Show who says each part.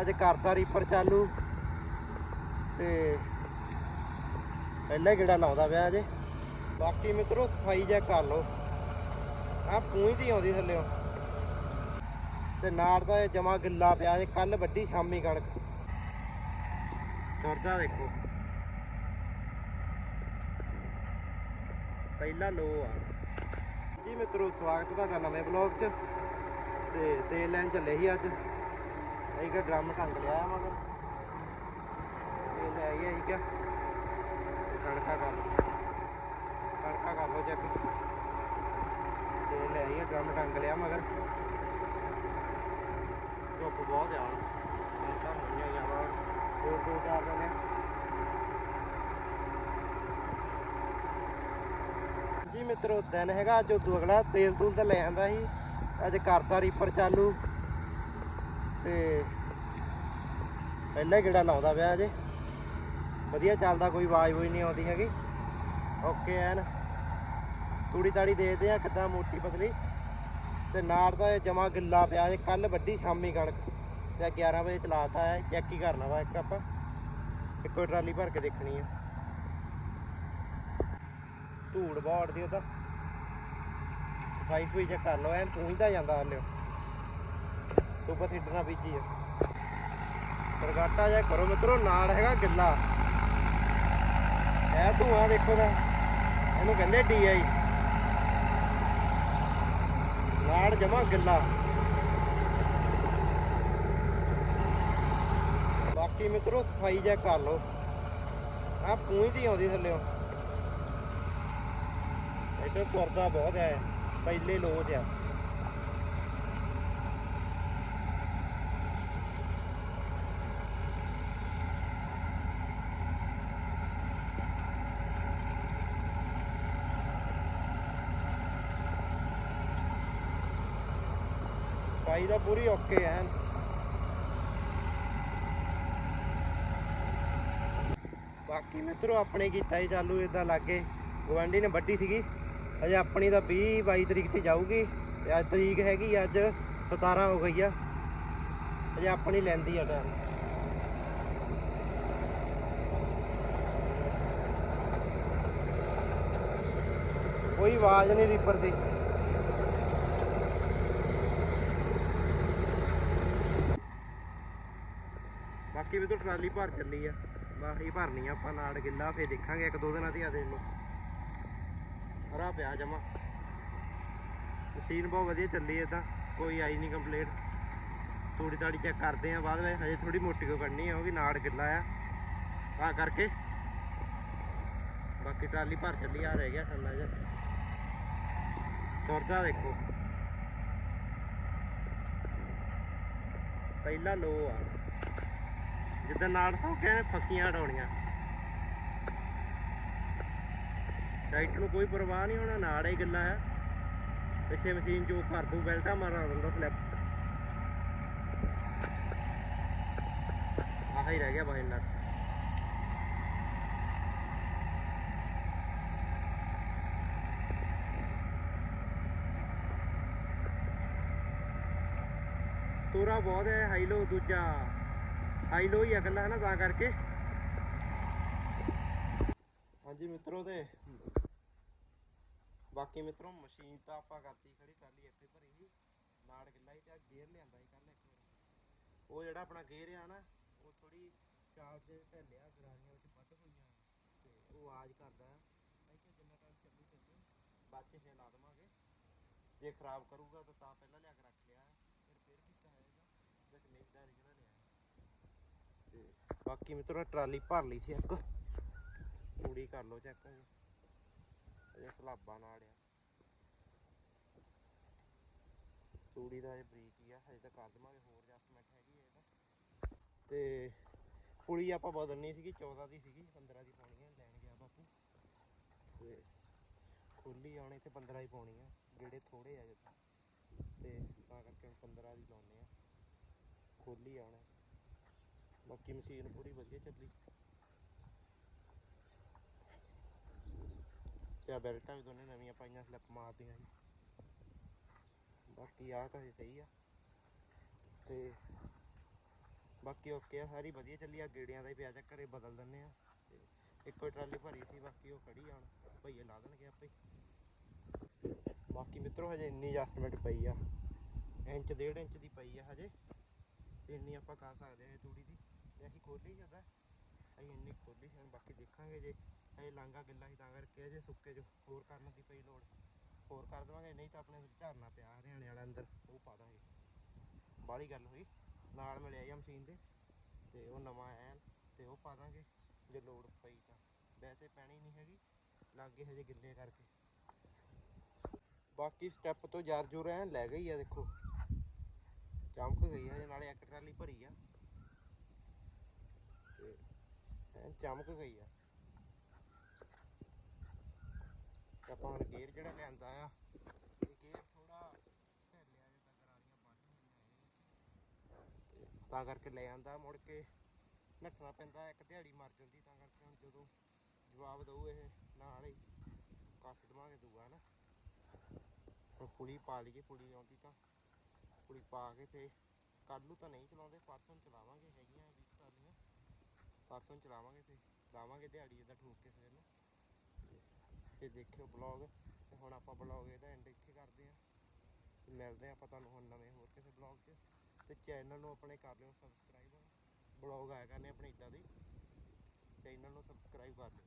Speaker 1: ਅੱਜ ਕਰਤਾ ਰੀਪਰ ਚਾਲੂ। ਤੇ ਪਹਿਲਾਂ ਕਿਹੜਾ ਲਾਉਂਦਾ ਪਿਆ ਅਜੇ। ਬਾਕੀ ਮਿੱਤਰੋ, ਸਫ਼ਾਈ ਚੈੱਕ ਕਰ ਲਓ। ਆ ਪੂੰਝਦੀ ਆਉਂਦੀ ਥੱਲੇੋਂ। ਤੇ ਨਾੜ ਦਾ ਇਹ ਜਮਾ ਗਿੱਲਾ ਪਿਆ ਜੇ ਕੱਲ ਵੱਡੀ, ਸ਼ਾਮੀ ਕਣਕ। ਤੁਰਦਾ ਦੇਖੋ। ਪਹਿਲਾ ਲੋ ਆ। ਜੀ ਮਿੱਤਰੋ, ਸਵਾਗਤ ਤੁਹਾਡਾ ਨਵੇਂ ਬਲੌਗ 'ਚ। ਤੇ ਤੇਲ ਲੈਣ ਚੱਲੇ ਸੀ ਅੱਜ। ਅਸੀਂ ਡਰਮ ਟੰਗ ਲਿਆ ਆ ਮਗਰ। ਇਹ ਲੈ ਆਈ ਆਈ ਕਿਆ ਤੇ ਕਣਕਾ ਕਰ ਲਓ। ਕਣਕਾ ਕਰ ਲਓ ਚੈੱਕ ਤੇ ਲੈ ਆਈ ਆ ਡਰਮ ਟੰਗ ਲਿਆ ਮਗਰ। ਧੁੱਪ ਬਹੁਤ ਆ। ਕਣਕਾਂ ਹੋਈਆਂ ਜਾਵਾ ਦੋ ਦੋ ਚਾਰ ਦਿਨ ਜੀ ਮਿੱਤਰੋ, ਦਿਨ ਹੈਗਾ ਅੱਜ ਉਦੋਂ ਅਗਲਾ। ਤੇਲ ਤੂਲ ਤਾਂ ਲੈ ਆਂਦਾ ਸੀ। ਅੱਜ ਕਰਤਾ ਰੀਪਰ ਚਾਲੂ। ਤੇ ਪਹਿਲਾਂ ਕਿਹੜਾ ਲਾਉਂਦਾ ਪਿਆ ਅਜੇ। ਵਧੀਆ ਚੱਲਦਾ, ਕੋਈ ਆਵਾਜ਼ ਹੋਈ ਨਹੀਂ ਆਉਂਦੀ ਹੈਗੀ। ਓਕੇ ਐਨ। ਤੂੜੀ ਤਾੜੀ ਦੇਖਦੇ ਆ ਕਿੱਦਾਂ ਮੋਟੀ ਪਤਲੀ। ਤੇ ਨਾੜ ਦਾ ਇਹ ਜਮਾ ਗਿੱਲਾ ਪਿਆ ਜੇ ਕੱਲ ਵੱਡੀ ਸ਼ਾਮੀ ਕਣਕ। ਤੇ 11 ਵਜੇ ਚਲਾਤਾ ਹੈ, ਚੈੱਕ ਹੀ ਕਰਨਾ ਵਾ ਇੱਕ ਆਪਾਂ। ਇੱਕੋ ਟਰਾਲੀ ਭਰ ਕੇ ਦੇਖਣੀ ਆ। ਧੂੜ ਬਾੜ ਦੀ ਉਹਦਾ ਸਫ਼ਾਈ ਸਫੂਈ ਚੈੱਕ ਕਰ ਲਓ ਐਨ, ਤੂੰ ਹੀ ਤਾਂ ਜਾਂਦਾ ਹਲਿਓ ਧੁੱਪ ਸਿੱਟਣਾ ਬੀਜੀ ਆ। ਪ੍ਰਗਾਟਾ ਜਿਹਾ ਕਰੋ ਮਿੱਤਰੋ ਨਾੜ ਹੈਗਾ ਗਿੱਲਾ। ਇਹ ਧੂਆਂ ਦੇਖੋ ਦਾ ਇਹਨੂੰ ਕਹਿੰਦੇ ਡੀਆਈ ਨਾੜ ਜਮਾ ਗਿੱਲਾ। ਬਾਕੀ ਮਿੱਤਰੋ, ਸਫ਼ਾਈ ਚੈੱਕ ਕਰ ਲਓ। ਆ ਪੂੰਝਦੀ ਆਉਂਦੀ ਥੱਲੇੋਂ। ਇੱਧਰ ਤੁਰਦਾ ਬਹੁਤ ਹੈ, ਪਹਿਲੇ ਲੋਚ ਆ। ਸਫ਼ਾਈ ਦਾ ਪੂਰੀ ਓਕੇ ਐ। ਬਾਕੀ ਮਿੱਤਰੋ, ਆਪਣੇ ਕੀਤਾ ਹੀ ਚਾਲੂ ਇਦਾਂ ਲੱਗੇ। ਗਵਾਂਢੀ ਨੇ ਵੱਡੀ ਸੀਗੀ। ਅਜੇ ਆਪਣੀ ਤਾਂ 20 22 ਤਰੀਕ ਤੇ ਜਾਊਗੀ। ਤੇ ਅੱਜ ਤਰੀਕ ਹੈਗੀ ਅੱਜ 17 ਹੋ ਗਈ ਆ। ਅਜੇ ਆਪਣੀ ਲੈਂਦੀ ਆ ਟਾਈਮ ਕੋਈ ਆਵਾਜ਼ ਨਹੀਂ ਰੀਪਰ ਦੀ। ਬਾਕੀ ਵੀ ਤੋਂ ਟਰਾਲੀ ਭਰ ਚੱਲੀ ਆ। ਬਾਕੀ ਭਰਨੀ ਆ ਆਪਾਂ ਨਾੜ ਗਿੱਲਾ, ਫੇਰ ਦੇਖਾਂਗੇ ਇੱਕ ਦੋ ਦਿਨਾਂ ਦੀ ਆ ਦੇਖ ਲਓ। ਹਰਾ ਪਿਆ ਜਮਾ। ਮਸ਼ੀਨ ਬਹੁਤ ਵਧੀਆ ਚੱਲੀ ਹੈ ਤਾਂ, ਕੋਈ ਆਈ ਨਹੀਂ ਕੰਪਲੀਟ ਥੋੜੀ ਤਾੜੀ ਚੈੱਕ ਕਰਦੇ ਆ, ਬਾਅਦ ਵਿੱਚ ਹਜੇ ਥੋੜੀ ਮੋਟੀ ਕੋ ਕਰਨੀ ਆ, ਉਹ ਵੀ ਨਾੜ ਗਿੱਲਾ ਆ। ਤਾਂ ਕਰਕੇ। ਬਾਕੀ ਟਰਾਲੀ ਭਰ ਚੱਲੀ ਆ ਰਹਿ ਗਿਆ ਥੱਲਾ ਜਿਹਾ। ਤੁਰਦਾ ਦੇਖੋ। ਪਹਿਲਾ ਲੋ ਆ। ਜਿੱਦਾਂ ਨਾਲ ਸੌ ਕਹਿੰਦੇ ਫੱਕੀਆਂ ਹਟਾਉਣੀਆਂ। ਟਰੈਕਟਰ ਨੂੰ ਕੋਈ ਪਰਵਾਹ ਨਹੀਂ ਹੋਣਾ, ਨਾਲ ਹੀ ਗੱਲਾਂ ਆ। ਪਿੱਛੇ ਮਸ਼ੀਨ ਚੋਂ ਕਰ ਦੂ ਬੈਲਟਾ ਮਾਰਾ ਦਿੰਦਾ ਸਲਿੱਪ ਆਹ ਹੀ ਰਹਿ ਗਿਆ ਬਾਹਰ ਨਟ ਤੋਰਾ ਬਹੁਤ ਹੈ ਹਾਈ ਲੋ ਦੂਜਾ। ਹਾਈ ਲੋ ਹੀ ਆ ਇਕੱਲਾ ਹੈ ਨਾ ਤਾਂ ਕਰਕੇ। ਹਾਂਜੀ, ਮਿੱਤਰੋ ਤੇ। ਬਾਕੀ ਮਿੱਤਰੋ, ਮਸ਼ੀਨ ਤਾਂ ਆਪਾਂ ਕਰਤੀ, ਖੜੀ ਟਰਾਲੀ ਇੱਥੇ ਭਰੀ ਸੀ ਨਾੜ ਗਿੱਲਾ ਸੀ ਤੇ ਆ, ਗੇਅਰ ਲਿਆਂਦਾ ਸੀ ਕੱਲ ਇੱਕ ਉਹ ਜਿਹੜਾ ਆਪਣਾ ਗੇਅਰ ਆ ਨਾ, ਉਹ ਥੋੜੀ ਸ਼ਾਰਟ ਜੇ ਢੱਲਿਆ, ਗਰਾਰੀਆਂ ਵਿੱਚ ਵੱਧ ਹੋਈਆਂ। ਤੇ ਉਹ ਆਵਾਜ਼ ਕਰਦਾ ਮੈਂ ਕਿਹਾ ਜਿੰਨਾ ਟਾਈਮ ਚੱਲੂ ਚੱਲੂ। ਬਾਅਦ ਚ ਇਹ ਲਾ ਜੇ ਖਰਾਬ ਕਰੂਗਾ ਤਾਂ ਤਾਂ ਪਹਿਲਾਂ ਲਿਆ ਕੇ ਰੱਖ ਲਿਆ ਫਿਰ ਫੇਰ ਕੀਤਾ ਹੋਏਗਾ ਦਸ਼ਮੇਸ਼ ਦਾ original ਲਿਆ ਤੇ ਬਾਕੀ ਮਿੱਤਰੋ ਟਰਾਲੀ ਭਰ ਲਈ ਸੀ ਇੱਕ। ਪੂਰੀ ਕਰ ਲਓ ਚੈੱਕ ਜੀ ਸਲਾਬਾ ਨਾਲ ਆ। ਤੂੜੀ ਦਾ ਇਹ ਬਰੀਕ ਹੀ ਆ ਹਜੇ ਤਾਂ ਕਰ ਦੇਵਾਂਗੇ, ਹੋਰ ਐਡਜਸਟਮੈਂਟ ਹੈਗੀ ਹੈ ਇਹਦਾ ਤੇ। ਪੁਲੀ ਆਪਾਂ ਬਦਲਣੀ ਸੀਗੀ 14 ਦੀ ਸੀਗੀ 15 ਦੀ ਪਾਉਣੀ ਹੈ ਲੈਣ ਗਿਆ ਬਾਪੂ। ਤੇ ਖੁੱਲੀ ਆਉਣੀ ਤੇ 15 ਹੀ ਪਾਉਣੀ ਆ ਜਿਹੜੇ ਥੋੜੇ ਆ ਜਿੱਦਾਂ ਤੇ। ਤਾਂ ਕਰਕੇ 15 ਦੀ ਲਾਉਣੇ ਆ। ਖੁੱਲੀ ਆਉਣਾ ਬਾਕੀ ਮਸ਼ੀਨ ਪੂਰੀ ਵਧੀਆ ਚੱਲੀ। ਤੇ ਆ ਬੈਲਟਾਂ ਵੀ ਦੋਨੇ ਨਵੀਆਂ ਪਾਈਆਂ ਸਲਿੱਪ ਮਾਰਦੀਆਂ ਜੀ। ਬਾਕੀ ਆ ਤਾਂ ਸਹੀ ਆ। ਤੇ ਬਾਕੀ ਓਕੇ ਆ, ਸਾਰੀ ਵਧੀਆ ਚੱਲੀ ਆ, ਗੇੜਿਆਂ ਦਾ ਹੀ ਪਿਆ ਚੱਕਰ ਬਦਲ ਦਿੰਨੇ ਆ। ਇੱਕੋ ਟਰਾਲੀ ਭਰੀ ਸੀ, ਬਾਕੀ ਉਹ ਖੜੀ ਆ ਹੁਣ, ਭਈਏ ਲਾ ਦੇਣਗੇ ਆਪੇ। ਬਾਕੀ ਮਿੱਤਰੋ, ਹਜੇ ਇੰਨੀ ਐਡਜਸਟਮੈਂਟ ਪਈ ਆ। ਇੰਚ, ਡੇਢ ਇੰਚ ਦੀ ਪਈ ਆ ਹਜੇ। ਇੰਨੀ ਆਪਾਂ ਕਰ ਸਕਦੇ ਹਾਂ ਤੂੜੀ ਦੀ। ਤੇ ਅਸੀਂ ਖੋਲੀ ਜਾਂਦਾ। ਅਸੀਂ ਇੰਨੀ ਖੋਲੀ ਸੀ, ਹੁਣ ਬਾਕੀ ਦੇਖਾਂਗੇ ਜੇ ਹਜੇ ਲਾਂਗਾ ਗਿੱਲਾ ਸੀ ਤਾਂ ਕਰਕੇ ਜੇ ਸੁੱਕੇ ਜੋ ਹੋਰ ਕਰਨ ਦੀ ਪਈ ਲੋੜ। ਹੋਰ ਕਰ ਦੇਵਾਂਗੇ, ਨਹੀਂ ਤਾਂ ਆਪਣੇ ਝਰਨਾ ਪਿਆ ਹਰਿਆਣੇ ਵਾਲਾ ਅੰਦਰ, ਉਹ ਪਾ ਦਾਂਗੇ। ਬਾਹਲੀ ਗੱਲ ਹੋਈ, ਨਾਲ ਮਿਲਿਆ ਜਾਂ ਮਸ਼ੀਨ ਦੇ, ਤੇ ਉਹ ਨਵਾਂ ਐਨ, ਤੇ ਉਹ ਪਾ ਦਾਂਗੇ, ਜੇ ਲੋੜ ਪਈ ਤਾਂ। ਵੈਸੇ ਪੈਣੀ ਨਹੀਂ ਹੈਗੀ ਲਾਗੇ ਹਜੇ ਗਿੱਲੇ ਕਰਕੇ। ਬਾਕੀ ਸਟੈਪ ਤੋਂ ਜਰ ਜੁਰ ਐਨ ਲੈ ਗਈ ਆ, ਦੇਖੋ। ਚਮਕ ਗਈ ਆ, ਨਾਲੇ ਇੱਕ ਟਰਾਲੀ ਭਰੀ ਆ ਤੇ ਐਨ ਚਮਕ ਗਈ ਆ। ਆਪਾਂ ਹੁਣ ਗੇਅਰ ਜਿਹੜਾ ਲਿਆਂਦਾ ਆ? ਇਹ ਗੇਅਰ ਥੋੜਾ ਢਿੱਲਿਆ ਜਿਹਾ ਤਾਂ ਗਰਾਰੀਆਂ ਵੱਧ ਹੋਈਆਂ ਇਹਦੇ ਤਾਂ ਕਰਕੇ ਲੈ ਆਂਦਾ ਮੁੜ ਕੇ। ਨੱਠਣਾ ਪੈਂਦਾ, ਇੱਕ ਦਿਹਾੜੀ ਮਰ ਜਾਂਦੀ, ਤਾਂ ਕਰਕੇ ਹੁਣ ਜਦੋਂ ਜਵਾਬ ਦਊ ਇਹ, ਨਾਲ ਹੀ ਕੱਸ ਦੇਵਾਂਗੇ ਦੂਆ ਨਾ ਹੁਣ ਪੁਲੀ ਪਾ ਲਈਏ, ਪੁਲੀ ਆਉਂਦੀ ਤਾਂ ਪੁਲੀ ਪਾ ਕੇ ਫੇ ਕੱਲ੍ਹ ਨੂੰ ਤਾਂ ਨਹੀਂ ਚਲਾਉਂਦੇ, ਪਰਸੋਂ ਚਲਾਵਾਂਗੇ, ਹੈਗੀਆਂ ਵੀ। ਪਰਸੋਂ ਨੂੰ ਚਲਾਵਾਂਗੇ ਫੇ ਲਾਵਾਂਗੇ ਦਿਹਾੜੀ ਇਹਦਾ ਠੋਕ ਕੇ ਸਵੇਰ ਨੂੰ। ਫੇ ਦੇਖਿਓ ਬਲੌਗ ਤੇ ਹੁਣ ਆਪਾਂ ਬਲੌਗ ਇਹਦਾ ਐਂਡ ਇੱਥੇ ਕਰਦੇ ਆਂ ਤੇ ਮਿਲਦੇ ਆਂ ਆਪਾਂ ਤੁਹਾਨੂੰ ਹੁਣ ਨਵੇਂ ਹੋਰ ਕਿਸੇ ਬਲੌਗ 'ਚ। ਤੇ ਚੈਨਲ ਨੂੰ ਆਪਣੇ ਕਰ ਲਿਓ ਸਬਸਕ੍ਰਾਈਬ ਬਲੌਗ ਆਇਆ ਕਰਨੇ ਆਪਣੇ ਇਦਾਂ ਦੇ ਚੈਨਲ ਨੂੰ ਸਬਸਕ੍ਰਾਈਬ ਕਰ ਲਿਓ।